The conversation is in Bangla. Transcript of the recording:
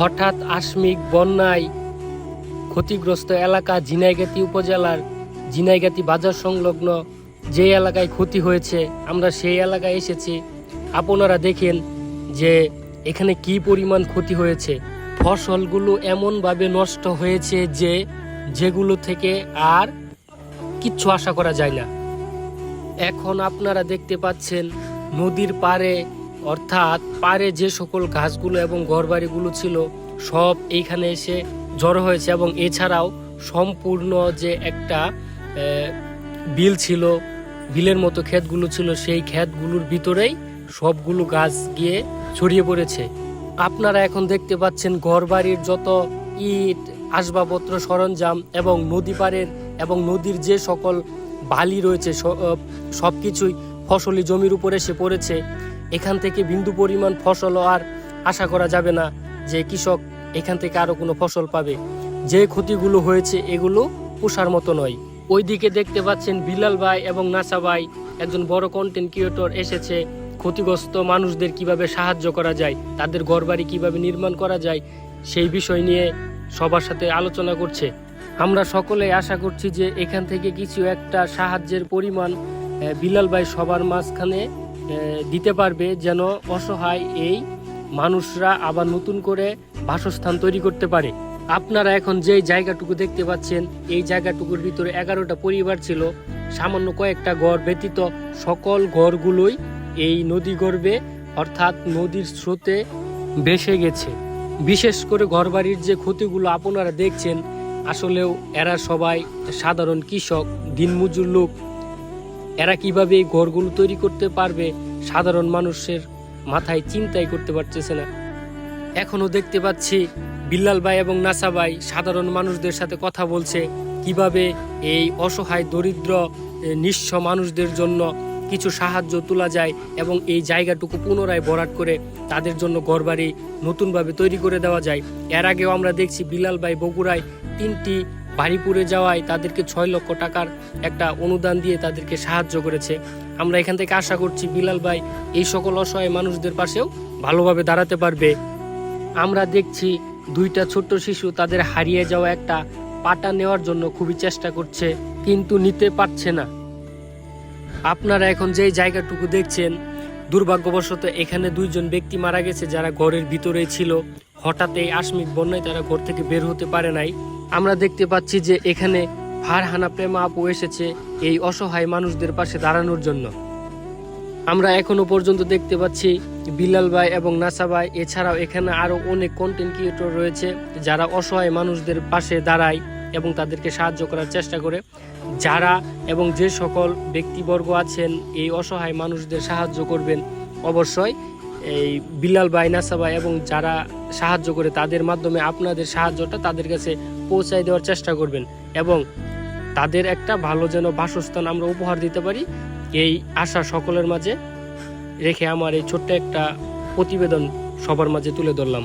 হঠাৎ আসমিক বন্যায় ক্ষতিগ্রস্ত এলাকা ঝিনাইগাতি উপজেলার ঝিনাইগাতি বাজার সংলগ্ন যে এলাকায় ক্ষতি হয়েছে, আমরা সেই এলাকায় এসেছি। আপনারা দেখেন যে এখানে কি পরিমাণ ক্ষতি হয়েছে। ফসলগুলো এমনভাবে নষ্ট হয়েছে যে যেগুলো থেকে আর কিচ্ছু আশা করা যায় না। এখন আপনারা দেখতে পাচ্ছেন নদীর পাড়ে অর্থাৎ পাড়ে যে সকল গাছগুলো এবং ঘরবাড়িগুলো ছিল, সব এইখানে এসে জড়ো হয়েছে এবং এছাড়াও সম্পূর্ণ যে একটা বিল ছিল, বিলের মতো ক্ষেতগুলো ছিল, সেই ক্ষেতগুলোর ভিতরেই সবগুলো গাছ গিয়ে ছড়িয়ে পড়েছে। আপনারা এখন দেখতে পাচ্ছেন ঘরবাড়ির যত ইট, আসবাবপত্র, সরঞ্জাম এবং নদী পাড়ের এবং নদীর যে সকল বালি রয়েছে সব কিছুই ফসলি জমির উপরে এসে পড়েছে। এখান থেকে বিন্দু পরিমাণ ফসলও আর আশা করা যাবে না যে কৃষক এখান থেকে আরও কোনো ফসল পাবে। যে ক্ষতিগুলো হয়েছে এগুলো পোষার মতো নয়। ওইদিকে দেখতে পাচ্ছেন বিলাল ভাই এবং নাসা ভাই, একজন বড় কন্টেন্ট ক্রিয়েটর এসেছে। ক্ষতিগ্রস্ত মানুষদের কীভাবে সাহায্য করা যায়, তাদের ঘরবাড়ি কীভাবে নির্মাণ করা যায়, সেই বিষয় নিয়ে সবার সাথে আলোচনা করছে। আমরা সকলেই আশা করছি যে এখান থেকে কিছু একটা সাহায্যের পরিমাণ বিলাল ভাই সবার মাঝখানে দিতে পারবে যেন অসহায় এই মানুষরা আবার নতুন করে বাসস্থান তৈরি করতে পারে। আপনারা এখন যে জায়গাটুকু দেখতে পাচ্ছেন, এই জায়গাটুকুর ভিতরে এগারোটা পরিবার ছিল। সামান্য কয়েকটা ঘর ব্যতীত সকল ঘরগুলোই এই নদী গর্বে, অর্থাৎ নদীর স্রোতে ভেসে গেছে। বিশেষ করে ঘরবাড়ির যে ক্ষতিগুলো আপনারা দেখছেন, আসলেও এরা সবাই সাধারণ কৃষক, দিনমজুর লোক। এরা কীভাবে এই ঘরগুলো তৈরি করতে পারবে, সাধারণ মানুষের মাথায় চিন্তাই করতে পারতেছে না। এখনও দেখতে পাচ্ছি বিল্লাল ভাই এবং নাসা ভাই সাধারণ মানুষদের সাথে কথা বলছে, কীভাবে এই অসহায়, দরিদ্র নিঃস্ব মানুষদের জন্য কিছু সাহায্য তোলা যায় এবং এই জায়গাটুকু পুনরায় ভরাট করে তাদের জন্য ঘরবাড়ি নতুনভাবে তৈরি করে দেওয়া যায়। এর আগেও আমরা দেখছি বিলাল ভাই বগুড়ায় তিনটি বাড়ি পুড়ে যাওয়ায় তাদেরকে ছয় লক্ষ টাকার একটা অনুদান দিয়ে তাদেরকে সাহায্য করেছে। আমরা এখান থেকে আশা করছি বিলাল ভাই এই সকল অসহায় মানুষদের পাশেও ভালোভাবে দাঁড়াতে পারবে। আমরা দেখছি দুইটা ছোট্ট শিশু তাদের হারিয়ে যাওয়া একটা পাটা নেওয়ার জন্য খুবই চেষ্টা করছে, কিন্তু নিতে পারছে না। আপনারা এখন যেই জায়গাটুকু দেখছেন দুর্ভাগ্যবশত এখানে দুইজন ব্যক্তি মারা গেছে যারা ঘরের ভিতরে ছিল। হঠাৎ এই আসমিক বন্যায় তারা ঘর থেকে বের হতে পারে নাই। আমরা দেখতে পাচ্ছি যে এখানে ফারহানা প্রেমা আপু এসেছে এই অসহায় মানুষদের পাশে দাঁড়ানোর জন্য। আমরা এখনও পর্যন্ত দেখতে পাচ্ছি বিলাল ভাই এবং নাসা ভাই, এছাড়াও এখানে আরও অনেক কন্টেন্ট ক্রিয়েটর রয়েছে যারা অসহায় মানুষদের পাশে দাঁড়ায় এবং তাদেরকে সাহায্য করার চেষ্টা করে। যারা এবং যে সকল ব্যক্তিবর্গ আছেন, এই অসহায় মানুষদের সাহায্য করবেন। অবশ্যই এই বিলাল ভাই, নাসা ভাই এবং যারা সাহায্য করে তাদের মাধ্যমে আপনাদের সাহায্যটা তাদের কাছে পৌঁছায় দেওয়ার চেষ্টা করবেন এবং তাদের একটা ভালো যেন বাসস্থান আমরা উপহার দিতে পারি, এই আশা সকলের মাঝে রেখে আমার এই ছোট্ট একটা প্রতিবেদন সবার মাঝে তুলে ধরলাম।